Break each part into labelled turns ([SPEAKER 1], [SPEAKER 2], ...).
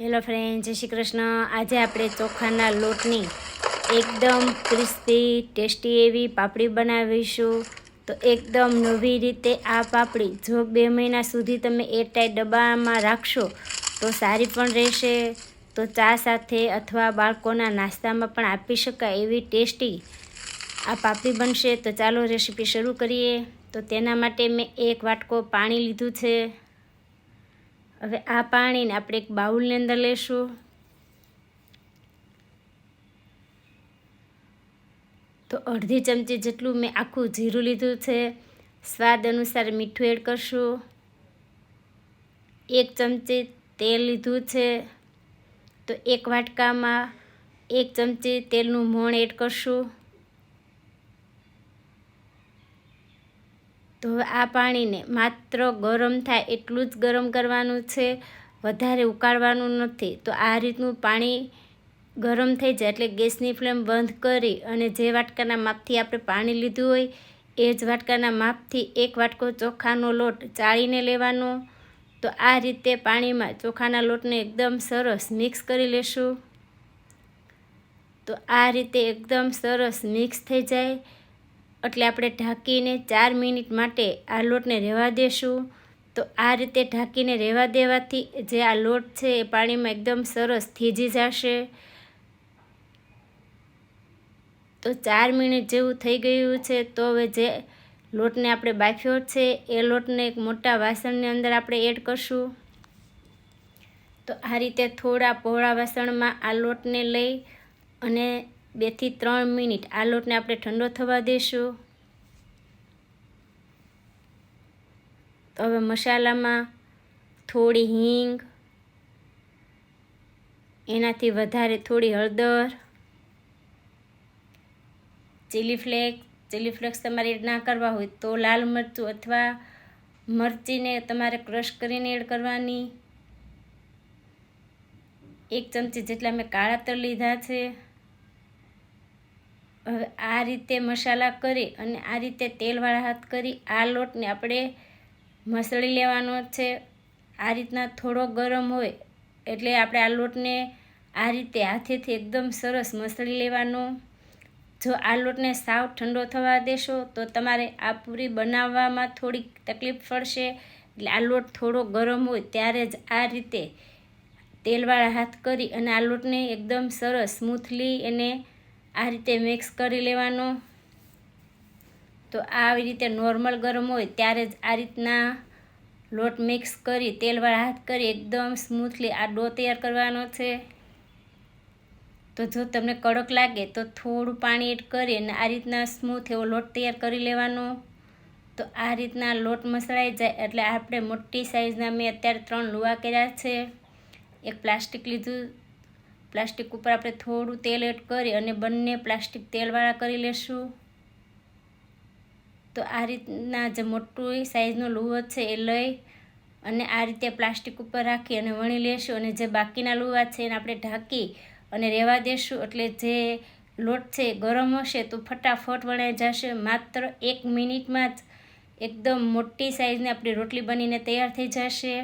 [SPEAKER 1] Hello friend જય શ્રી કૃષ્ણ. આજે આપણે ચોખાના લોટની એકદમ ક્રિસ્પી ટેસ્ટી એવી પાપડી બનાવીશું. તો એકદમ નવી રીતે આ પાપડી જો બે મહિના સુધી તમે એરટાઈટ ડબ્બામાં રાખશો, તો સારી પણ રહેશે. તો ચા સાથે અથવા બાળકોના નાસ્તામાં પણ આપી શકાય એવી ટેસ્ટી આ પાપડી બનશે. તો ચાલો રેસીપી શરૂ કરીએ. તો તેના માટે મેં એક વાટકો પાણી લીધું છે. હવે આ પાણીને આપણે એક બાઉલની અંદર લેશું. તો અડધી ચમચી જેટલું મેં આખું જીરું લીધું છે. સ્વાદ અનુસાર મીઠું એડ કરશું. એક ચમચી તેલ લીધું છે. તો એક વાટકામાં એક ચમચી તેલનું મોણ એડ કરશું. તો આ પાણીને માત્ર ગરમ થાય એટલું જ ગરમ કરવાનું છે. વધારે ઉકાળવાનું નથી. તો આ રીતનું પાણી ગરમ થઈ જાય એટલે ગેસની ફ્લેમ બંધ કરી અને જે વાટકાના માપથી આપણે પાણી લીધું હોય, એ જ વાટકાના માપથી એક વાટકો ચોખાનો લોટ ચાળીને લેવાનો. તો આ રીતે પાણીમાં ચોખાના લોટને એકદમ સરસ મિક્સ કરી લેશું. તો આ રીતે એકદમ સરસ મિક્સ થઈ જાય. એટલે આપણે ઢાંકીને ચાર મિનિટ માટે આ લોટને રહેવા દેશું. તો આ રીતે ઢાંકીને રહેવા દેવાથી જે આ લોટ છે એ પાણીમાં એકદમ સરસ થીજી જશે. તો ચાર મિનિટ જેવું થઈ ગયું છે, તો હવે જે લોટને આપણે બાફ્યો છે, એ લોટને એક મોટા વાસણની અંદર આપણે એડ કરશું. તો આ રીતે થોડા પહોળા વાસણમાં આ લોટને લઈ અને બેથી ત્રણ મિનિટ. આ લોટને આપણે ઠંડો થવા દઈશું તો હવે મસાલામાં થોડી હિંગ, એનાથી વધારે થોડી હળદર ચીલી ફ્લેક્સ ચીલી ફ્લેક્સ તમારે એડ ના કરવા હોય તો લાલ મરચું અથવા મરચીને તમારે ક્રશ કરીને એડ કરવાની. એક ચમચી જેટલા મેં કાળા તલ લીધા છે. હવે આ રીતે મસાલા કરી અને આ રીતે તેલવાળા હાથ કરી આ લોટને આપણે મસળી લેવાનો છે. આ રીતના થોડો ગરમ હોય એટલે આપણે આ લોટને આ રીતે હાથેથી એકદમ સરસ મસળી લેવાનો. જો આ લોટને સાવ ઠંડો થવા દેશો તો તમારે આ પૂરી બનાવવામાં થોડીક તકલીફ પડશે. એટલે આ લોટ થોડો ગરમ હોય ત્યારે જ આ રીતે તેલવાળા હાથ કરી અને આ લોટને એકદમ સરસ સ્મૂથલી એને આ રીતે મિક્સ કરી લેવાનો. તો આવી રીતે નોર્મલ ગરમ હોય ત્યારે જ આ રીતના લોટ મિક્સ કરી તેલવાળા હાથ કરી એકદમ સ્મૂથલી આ ડો તૈયાર કરવાનો છે. તો જો તમને કડક લાગે તો થોડું પાણી એડ કરી અને આ રીતના સ્મૂથ એવો લોટ તૈયાર કરી લેવાનો. તો આ રીતના લોટ મસળાઈ જાય એટલે આપણે મોટી સાઈઝના મેં અત્યારે ત્રણ લુવા કર્યા છે. એક પ્લાસ્ટિક લીધું પ્લાસ્ટિક ઉપર આપણે થોડું તેલ એડ કરી અને બંને પ્લાસ્ટિક તેલવાળા કરી લેશું. તો આ રીતના જે મોટું સાઈઝનો લુવો છે એ લઈ અને આ રીતે પ્લાસ્ટિક ઉપર રાખી અને વણી લેશું અને જે બાકીના લુવા છે એને આપણે ઢાંકી અને રહેવા દેશું. એટલે જે લોટ છે ગરમ હશે તો ફટાફટ વણાઈ જશે. માત્ર એક મિનિટમાં જ એકદમ મોટી સાઈઝની આપણી રોટલી બનીને તૈયાર થઈ જશે.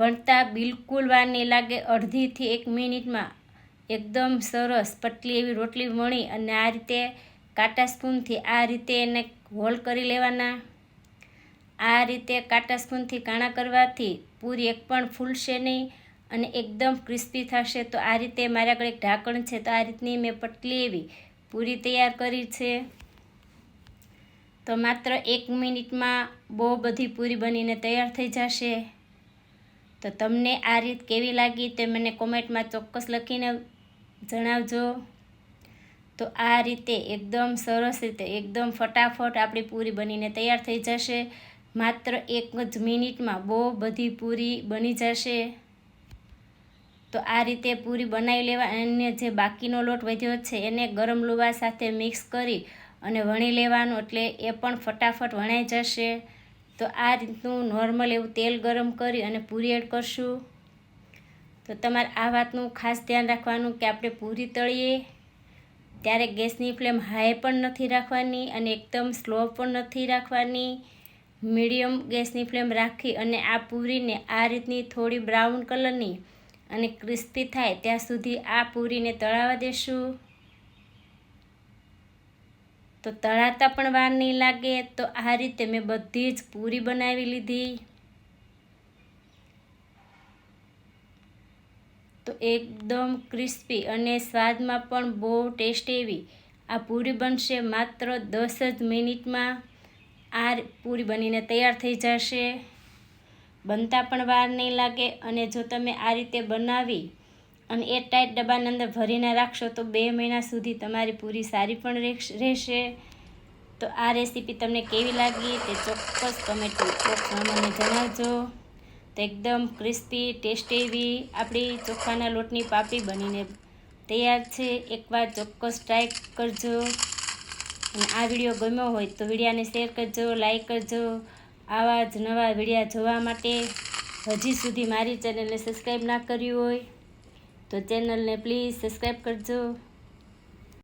[SPEAKER 1] વણતા બિલકુલ વાર નહીં લાગે. અડધીથી એક મિનિટમાં એકદમ સરસ પટલી એવી રોટલી વણી અને આ રીતે કાંટા સ્પૂનથી આ રીતે એને હોલ કરી લેવાના. આ રીતે કાંટા સ્પૂનથી કાણા કરવાથી પૂરી એક પણ ફૂલશે નહીં અને એકદમ ક્રિસ્પી થશે. તો આ રીતે મારા આગળ એક ઢાંકણ છે, તો આ રીતની મેં પટલી એવી પૂરી તૈયાર કરી છે. તો માત્ર એક મિનિટમાં બહુ બધી પૂરી બનીને તૈયાર થઈ જશે. તો તમને આ રીત કેવી લાગી તે મને કોમેન્ટમાં ચોક્કસ લખીને જણાવજો. તો આ રીતે એકદમ સરસ રીતે, એકદમ ફટાફટ આપણી પૂરી બનીને તૈયાર થઈ જશે. માત્ર એક જ મિનિટમાં બહુ બધી પૂરી બની જશે. તો આ રીતે પૂરી બનાવી લેવા અને જે બાકીનો લોટ વધ્યો છે એને ગરમ લુવા સાથે મિક્સ કરી અને વણી લેવાનું એટલે એ પણ ફટાફટ વણાઈ જશે. તો આ રીતનું નોર્મલ એવું તેલ ગરમ કરી અને પૂરી એડ કરશું. તો તમારે આ વાતનું ખાસ ધ્યાન રાખવાનું કે આપણે પૂરી તળીએ, ત્યારે ગેસની ફ્લેમ હાઈ પણ નથી રાખવાની અને એકદમ સ્લો પણ નથી રાખવાની. મીડિયમ ગેસની ફ્લેમ રાખી અને આ પૂરીને આ રીતની થોડી બ્રાઉન કલરની અને ક્રિસ્પી થાય ત્યાં સુધી આ પૂરીને તળાવવા દેશું. તો તળાતા પણ વાર નહીં લાગે, તો આ રીતે મેં બધી જ પૂરી બનાવી લીધી. તો એકદમ ક્રિસ્પી અને સ્વાદમાં પણ બહુ ટેસ્ટ એવી. આ પૂરી બનશે માત્ર દસ જ મિનિટમાં. આ પૂરી બનીને તૈયાર થઈ જશે. બનતા પણ વાર નહીં લાગે અને જો તમે આ રીતે બનાવી અને એ ટાઈટ ડબ્બાની અંદર ભરીને રાખશો તો બે મહિના સુધી તમારી પૂરી સારી પણ રહેશે. તો આ રેસીપી તમને કેવી લાગી તે ચોક્કસ કમેન્ટ મને જણાવજો. તો એકદમ ક્રિસ્પી ટેસ્ટી એવી આપણી ચોખાના લોટની પાપડી બનીને તૈયાર છે. એકવાર ચોક્કસ ટ્રાય કરજો. અને આ વીડિયો ગમ્યો હોય તો વિડીયાને શેર કરજો લાઈક કરજો. આવા જ નવા વિડીયા જોવા માટે હજી સુધી મારી ચેનલને સબસ્ક્રાઈબ ના કર્યું હોય તો ચેનલને પ્લીઝ સબસ્ક્રાઈબ કરજો.